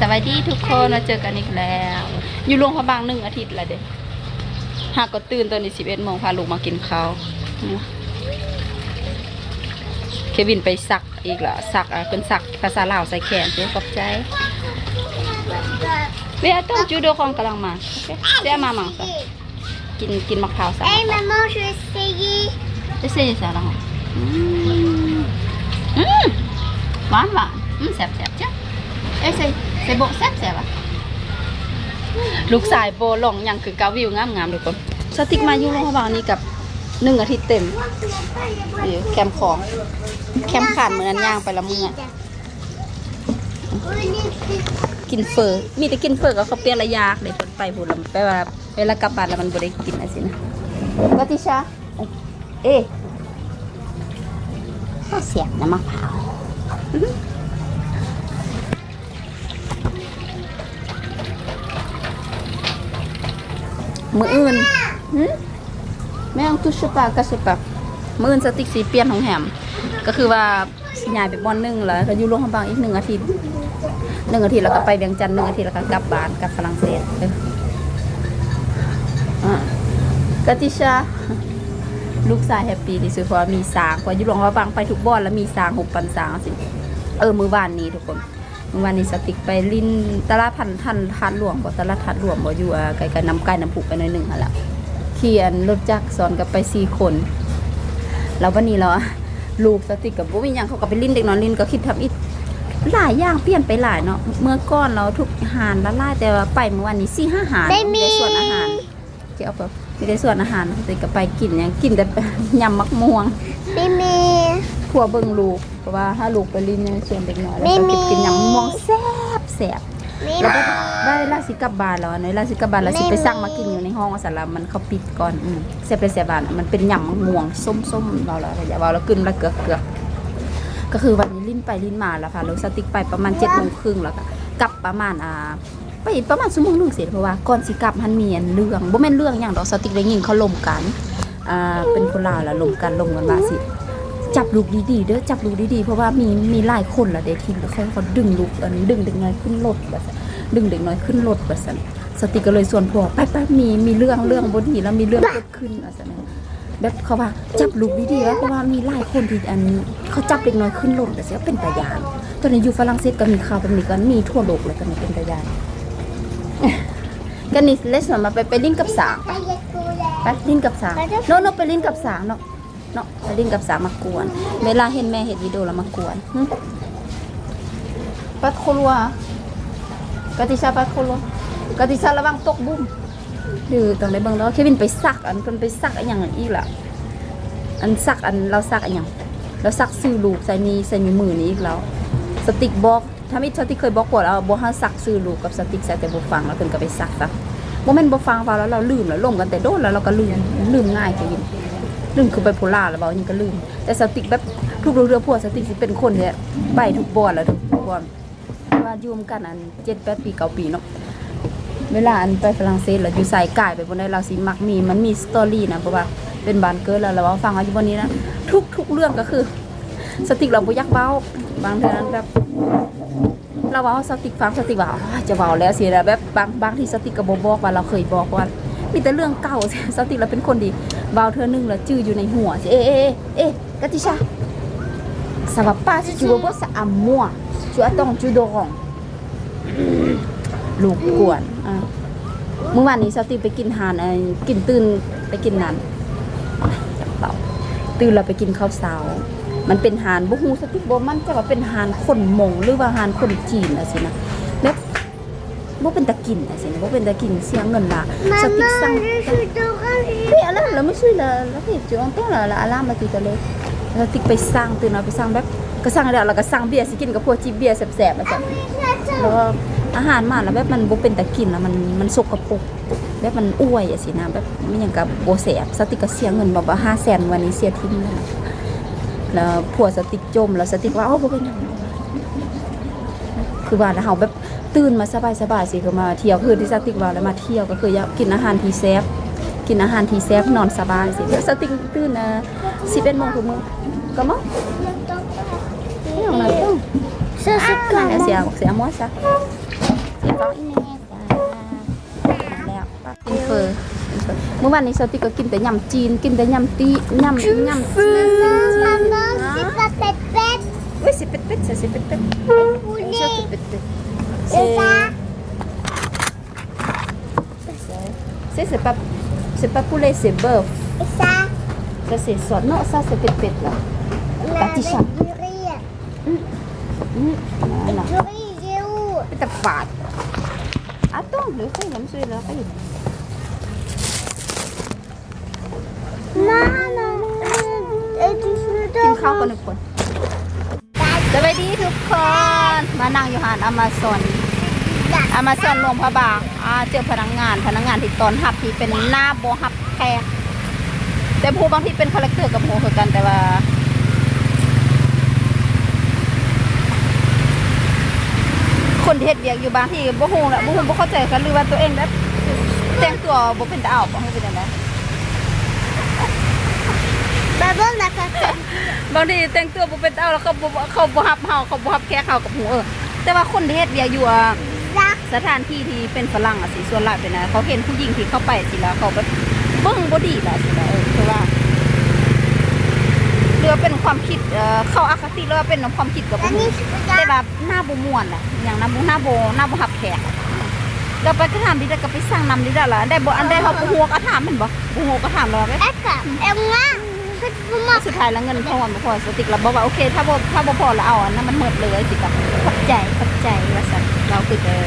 สวัสดีทุกคนมาเจอกันอีกแล้ว อยู่โรงพยาบาลหนึ่งอาทิตย์ละเด็กหากก็ตื่นตอนนี้สิบเอ็ดโมงพาลูกมากินข้าวเควินไปสักอีกละสักอะเป็นสักภาษาลาวใส่แขนเจ๊ขอบใจเวียต้องจูโดคองกำลังมาโอเคเดี๋ยวมามังซะกินกินมะพร้าวซะ Hey maman, je vais essayer. จะเซ่ซะแล้วอืมอืมหวานหวานอืมแซ่บแซ่บจ้ะเอ้ยใส่ใส่โบะแซ่บแซ่บอะลูกสายโบหลงยังคือกาวิวงามงามๆทุกคนสติ๊กมาอยู่โรงพยาบาลนี้กับหนึ่งอาทิตย์เต็มนี่แคมป์ของ แคมป์ขาดเหมือนนั้นย่างไปละเมื่อกินเฟอร์มีแต่กินเฟอร์กับข้าวเปียกระยากเดี๋ยวเพิ่นไปพูดแล้วไปว่าเวลากลับบ้านแล้วมันบ่ได้กินอะไรสินะวัติชาเอ๊ะข้าวเสียบน้ำมะพร้าว มืออื่นแม่องตุชปากระสปะมืออื่นสติกสีเปลี่ยนของแหมก็คือว่าสิย้ายไปบอนหนึ่งแล้วก็อยู่โรงพยาบาลอีกหนึ่งอาทิตย์หนึ่งอาทิตย์แล้วก็ไปเวียงจันทน์หนึ่งอาทิตย์แล้วก็กลับบ้านกลับฝรั่งเศสเอออะกติชาลูกชายแฮปปี้ที่สุดเพราะมีสางเพราะอยู่โรงพยาบาลไปทุกบอนแล้วมีสางหกปันสางสิเออมือวานนี้ทุกคน วานนี้สติกไปลินตลาดพันทันทันหลวงบ่ตลาดทันหลวงบ่อยู่อะไกลๆน้ำไก่น้ำผูกไปหน่อยหนึ่งหั่นละเขียนรถจักรสอนกับไปสี่คนแล้ววันนี้เราอะลูกสติกกับบุ้มีหยังเขาก็ไปลิ้นเด็กน้อยลิ้นก็คิดทำอีกหลายอย่างเปลี่ยนไปหลายเนาะเมื่อก่อนเราทุกอาหารละลายแต่ว่าไปเมื่อวันนี้สี่ห้าอาหารไม่มีได้ส่วนอาหารเจ้าเปล่าไม่ได้ส่วนอาหารสติกก็ไปกินอย่างกินแต่ยำมักม่วง Mimi. พัวเบิ่งลูกเพราะว่าถ้าลูกไปลิ้นเนี่ยส่วนเด็กน้อยแล้วไม่ก็มีกินกินยำมะม่วงแซ่บแซ่บ Mimi. แล้วก็ได้เวลาสิกลับบ้านแล้วในเวลาสิกลับบ้านแล้วสิไปสั่งมากินอยู่ในห้องอาสาลามันเขาปิดก่อนอืมเสียบเลยเสียบานมันเป็นยำมะม่วงส้มๆเราแล้วอย่าว่าเรากึนละเกือกเกือกก็คือวันนี้ลิ้นไปลิ้นมาแล้วค่ะเราสติ๊กไปประมาณเจ็ดโมงครึ่งแล้วก็กลับประมาณอ่าไปประมาณชั่วโมงหนึงเสร็จเพราะว่าก่อนสิกลับมันมีอันเรื่องบ่แม่นเรื่องอย่างดอกสติ๊กได้ยินเขาลมกันอ่าเป็นคนลาวแล้วลมกันลมกันว่าสิ จับลูกดีๆเด้อจับลูกดีๆเพราะว่ามีมีหลายคนละเด็กที่เขาเขาดึงลูกอันดึงเด็กน้อยขึ้นรถแบบดึงเด็กน้อยขึ้นรถแบบนั้นสติก็เลยส่วนพวกไปไปมีมีเรื่องเรื่องบนหีแล้วมีเรื่องเกิดขึ้นอะไรนั้นแบบเขาว่าจับลูกดีๆแล้วเพราะว่ามีหลายคนที่อันเขาจับเด็กน้อยขึ้นรถแต่เสียเป็นตายานตอนนี้อยู่ฝรั่งเศสก็มีข่าวแบบนี้ก็มีทั่วโลกเลยตอนนี้เป็นตายานกันนี่เลสมาไปไปลิ้นกับสางไปไปลิ้นกับสางโนโนไปลิ้นกับสางเนาะ เนาะไปลิ้นกับสางมากวน เวลาเห็นแม่เห็นวิดีโอแล้วมากวนหึปัดโคลัวกติชาปัดโคลัวกติชาระวังตกบุ้มดื้อต้องได้เบิ่งแล้วเควินไปซักอันเพิ่นไปซักอันหยังอันอีกล่ะ อันซักอันเราซักอันหยังเราซักซื้อลูกใส่มีใส่มีมือนี้อีกแล้วสติ๊กบอกถ้ามีสติ๊กเคยบอกกว่าแล้วบ่ให้ซักซื้อลูกกับสติ๊กใส่แต่บ่ฟังแล้วเพิ่นก็ไปซักซะบ่แม่นบ่ฟังว่าแล้วเราลืมแล้วล่มกันแต่โดนแล้วเราก็ลืมลืมง่ายแค่ยิน ลืมคือไปโพล่าแล้วเบายังก็ลืม แต่สติกแบบทุกเรือพวกสติกสิเป็นคนเนี่ยไปทุกบอนแล้วทุกบอนว่ายู่มกันอัน7 8ปี9ปีเนาะเวลาอันไปฝรั่งเศสแล้วอยู่ใส่กายไปบนได้เราสิมักมีมันมีสตอรี่นะเพราะว่าเป็นบานเกิดแล้วเราฟังว่าอยู่บนนี้นะทุกทุกเรื่องก็คือ สติกเราบ่ยักเบ้าบางเทื่อแบบเราว่าสติกฟังสติกว่าอ้าวจะเบาแล้วสิแล้วแบบบางบางที่สติกกับบอกว่าเราเคยบอกว่ามีแต่เรื่องเก่าสติกเราเป็นคนดี บาเธอหนึงแล้วจื้ออยู่ในหัวสิเอ๊ะเอ๊ะเอ๊ะกติชาสวัสป้าจูบบ่สะอำมั่วจูอต้องจูโดรองลูกกวนอะเมื่อวานนี้สติไปกินหานเอ่อกินตื่นไปกินนั้นจับเต่าตื่นเราไปกินข้าวเช้ามันเป็นหานบุฮูสติกบ่มันจะว่าเป็นหานคนมงหรือว่าหานคนจีนอะไรสินะ บบบ่เป็นตะกินอะสินะบ่เป็นตะกินเสียเงินละสติก Maman, สั่ง je suis dorée. เฮ้ยอะไรเราไม่ช่วยละแล้วที่จะต้องละละอารามมาตีกันเลยสติกไปสั่งตื่นเอาไปสั่งแบบก็สั่งแล้วแล้วก็สั่งเบียร์สิกินกับพวกจิบเบียร์แสบๆมาจ้ะแล้วก็อาหารมาแล้วแบบมันบ่เป็นตะกินแล้วมันมันสกปรกแบบมันอ้วยอะสินะแบบมันหยังกับบ่แสบสติกก็เสียเงินบ่ว่า500,000วันนี้เสียทิ้งแล้วนะแล้วผัวสติกจมแล้วสติกว่าเอ้าบ่เป็นหยังคือว่าแล้วเฮาแบบ ตื่นมาสบายๆสิคือมาเที่ยวคือที่สติกว่าแล้วมาเที่ยวก็คืออยากกินอาหารที่แซ่บกินอาหารที่แซ่บนอนสบายสิแล้วสติกตื่นอะ11โมงทุกมื้อก็มาไม่เอานะต้อง Ça, c'est นั่นแหละ comment เสียเสียหมดซะฟ้องอีแม่จ้ามาแล้วกินเฟอร์กินเฟอร์เมื่อวานนี้สติกก็กินแต่ยำจีน กินแต่ยำตียำยำจีน Maman, c'est pas pépette. Oui, c'est pet pet, ça c'est pet pet. Poulet. Ça c'est pet pet. C'est ça. C'est c'est pas c'est pas poulet, c'est bœuf. Et ça. Ça c'est soit. Non, ça c'est pet pet là. Mais Petit avec chat. du riz. Mm. Voilà. Du riz, j'ai où C'est ta pâte. Attends, le fait, là, monsieur, là, fait. Maman, et tu veux กินข้าวกันหนึ่งคนสวัสดีทุกคน มานั่งอยู่หานอเมซอน อเมซอนหลวงพระบางอ่าเจอพนักงาน พนักงานที่ตอนหับที่เป็นหน้าโบหับแขกแต่ผู้บางที่เป็นคาแรคเตอร์กับหมูคือกันแต่ว่าคนที่เฮ็ดเวียกอยู่บางที่บ่ฮู้ละบ่ฮู้บ่เข้าใจกันหรือว่าตัวเองแบบแต่งตัวบ่เป็นตาเอาบ่ฮู้เป็นจังได Maman, on a pas fait. บางทีแต่งตัวบ่เป็นตาเอาแล้วเขาบ่เขาบ่ฮับเฮาเขาบ่ฮับแขกเฮากับหมูเออแต่ว่าคนที่เฮ็ดเวียกอยู่อะ Ça. สถานที่ที่เป็นฝรั่งอะสิส่วนหลายเป็นนะเขาเห็นผู้หญิงที่เข้าไปสิแล้วเขาแบบเบิ่งบ่ดีล่ะสิแล้วเออคือว่าเรือว่าเป็นความคิดเอ่อเขาอคติหรือว่าเป็นความคิดกับบ่ฮู้ Annie, je แต่ regarde. แบบหน้าบ่ม่วนน่ะอย่างหน้าบ่หน้าบ่หน้าบ่ฮับแขกอะเราไปก็ถามดิแล้วก็ไปสั่งนำดิแล้วล่ะได้บ่อันใดเขาบ่ฮู้ก็ถามแม่นบ่บ่ฮู้ก็ถามเราเว้ย D'accord. Et moi, faites-vous moi. สุดท้ายแล้วเงินพอบ่พอสติกเราบอกว่าโอเค ถ้าบ่ถ้าบ่พอเราเอาอันนั้นมันหมดเลยสิกับขอบใจขอบใจว่าซั่นเราคือเออ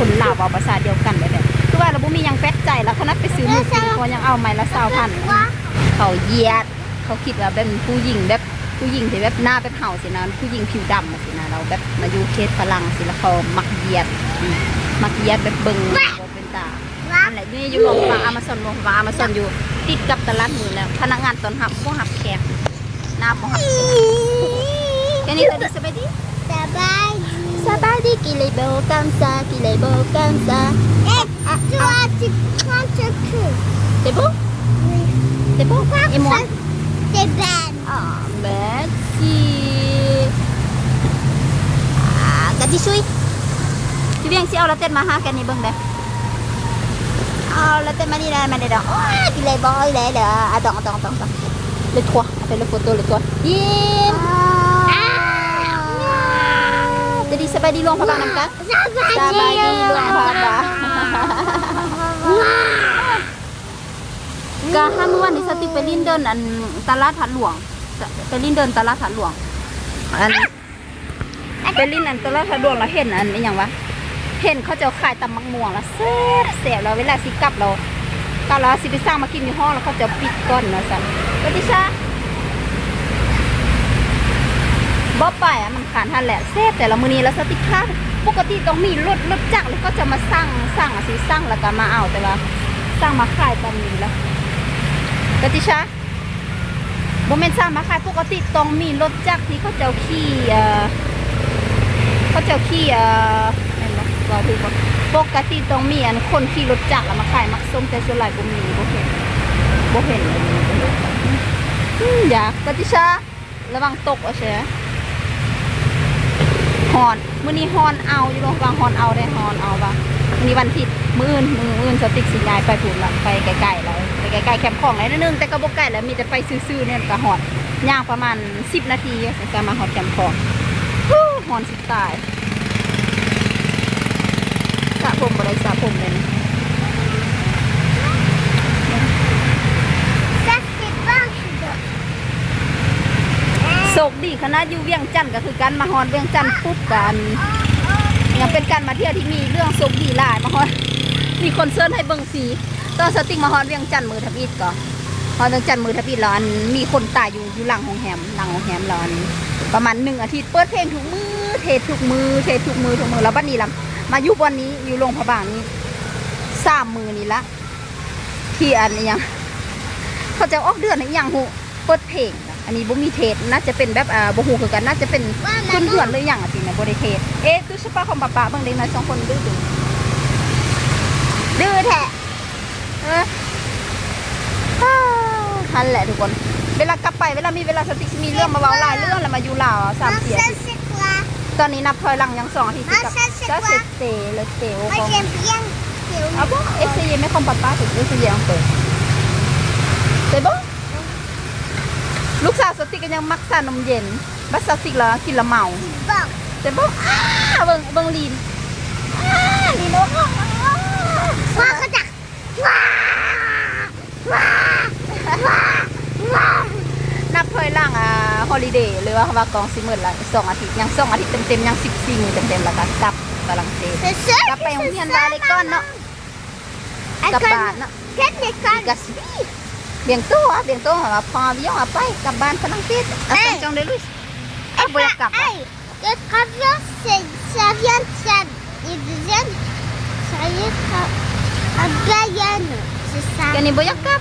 คนลาวเอาภาษาเดียวกันเลยแหละคือว่าเราบ่มียังแปลกใจแล้วเขานัดไปซื้อหมูกินเขายังเอาไม้ละ20,000 Quoi เขาเหยียด เขาคิดว่าเป็นผู้หญิงแบบผู้หญิงที่แบบหน้าแบบเห่าสินะผู้หญิงผิวดำสินะเราแบบมาอยู่เคสฝรั่งสิแล้วเขามักเหยียดมักเหยียดแบบเบิ่งเป็นตา Quoi นั่นแหละนี่อยู่โรงพยาบาลอามาซอนโรงพยาบาลอามาซอนอยู่ติดกับตลาดมือแล้วพนักงานตอนหับบ่หับแขกหน้าบ่หับแค่นี้ตอนนี้สบายดีสบาย ดีกิเลโบกัมซากิเลโบกัมซา Eh, toi, tu prends ce cul. C'est beau C'est beau Et moi C'est belle. Ah, merci. Ah, Gati Sui. Chị biết chị ao là tên mà ha cái này bưng đây. Ao là tên mà đi đây mà đây đó. Ah, chị lấy boy lấy đó. À, attends, attends, attends. attends. Les trois. Fais le photo, les trois. Yin. Jadi sampai di luang papa nam kan? Ça va Sampai di luang papa. ก็ห้าเมื่อวันนี้สติไปลินเดินอันตลาดถัดหลวงไปลินเดินตลาดถัดหลวงอันไปลินอันตลาดถัดหลวงแล้วเห็นอันนี้อย่างวะเห็นเขาจะขายตำมักม่วงแล้วแซ่บแซ่บแล้วเวลาสิกลับเรากลับเราสิไปสร้างมากินอยู่ห้องแล้วเขาจะปิดก้อนนะสันก็ดิชา บ่ไปอะมันขานทันแหละแซ่บแต่ละมือนี้แล้วสติค่าปกติต้องมีรถรถจักรแล้วก็จะมาสร้างสร้างอะสิสร้างแล้วก็มาเอาแต่ว่าสร้างมาขายตอนนี้แล้วกติชาบ่แม่นสร้างมาขายปกติต้องมีรถจักรที่เขาเจ้าขี่เอ่อเขาเจ้าขี่เอ่อแม่นบ่ว่าถูกบ่ปกติต้องมีอันคนขี่รถจักรมาขายมักส้มแต่ส่วนหลายบ่มีบ่เห็นบ่เห็นอยากกติชาระวังตกอาเสีย ฮอนมื้อนี้ฮอนเอาอยู่โรงพยาบาลฮอนเอาได้ฮอนเอาปะมื้อนี้วันอาทิตย์มื้ออื่นมื้ออื่นสติกสิยายไปถูกละไปไกลๆแล้วไปไกลๆแคมป์ของหน่อยนิดนึงแต่ก็บ่ไกลแล้วมีแต่ไปซื่อๆเนี่ยก็ฮอดย่างประมาณ10นาทีจะมาฮอนแคมป์ของฮอนสิตายสระผมบ่ได้สระผมเลยนะ Ça, c'est pas. โชคณะอยู่เวียงจันทน์ก็คือการมาฮอนเวียงจันทน์ปุ๊บกันยังเป็นการมาเที่ยวที่มีเรื่องโชคดีหลายมาฮอนมีคนเซิร์นให้เบิ่งสีตอนสติกมาฮอนเวียงจันทน์มือทับอิดก็ฮอนเวียงจันทน์มือทับอิดแล้วอันมีคนตายอยู่อยู่หลังของแฮมหลังของแฮมแล้วอันประมาณหนึ่งอาทิตย์เปิดเพลงทุกมือเทศทุกมือเทศทุกมือทุกมือแล้วบัดนี้ล่ะมาอยู่วันนี้อยู่โรงพยาบาลนี้สามมือนี่ละที่อันนี้ยังเขาจะออกเดือนอหย่างหูเปิดเพลง อันนี้บ่มีเทศน่าจะเป็นแบบอ่าบ่ฮู้คือกันน่าจะเป็นเพื่อนเพื่อนๆหรือหยังอะสินะบ่ได้เทศเอ๊ะตุสปาของป้าป้าเบิ่งเด็กน้อยสองคนดื้อดื้อดื้อแท้เอออ้าวนั่นแหละทุกคน เวลากลับไปเวลามีเวลาสติมีเรื่องมาเว้าหลายเรื่องแล้วมาอยู่ลาวอะสาม Non, เสีย ça, c'est quoi ตอนนี้นับถอยหลังยังสองอาทิตย์กับ Ah, ça, c'est ก็ quoi เซเตเลเตโอ Moi คอม j'aime bien. C'est où Ah bon Essayez, mais comme papa, c'est essayez un peu. C'est bon ลูกสาวสติกก็ยังมักสานมเย็นบัสสติกแล้วกินละเมา Bon. C'est bon อ้าเบิ่งเบิ่งลีนอ้าลีนโอ้ Moi, regarde. Wouah. นับถอยหลังอ่าฮอลิเดย์หรือว่าว่ากองสิหมื่นละสองอาทิตย์ยังสองอาทิตย์เต็มๆยังสิบสี่มื้อเต็มๆแล้วก็กลับฝรั่งเศส C'est ça. กลับไปโรงเรียนบาเลยก่อนเนาะ À กลับ quelle บ้านเนาะ quelle école กัสบี เบียงตัวเบียงตัวว่าพอวิวไปกลับบ้านฝรั่งเศสอะเอ้ยจังเลยลุยอะบ่อยากกลับอะ Hey, le travion, c'est, ça vient de Tchad. Et deuxième, ça y est, à- à Bayonne. C'est ça. กันนี่บ่อยากกลับ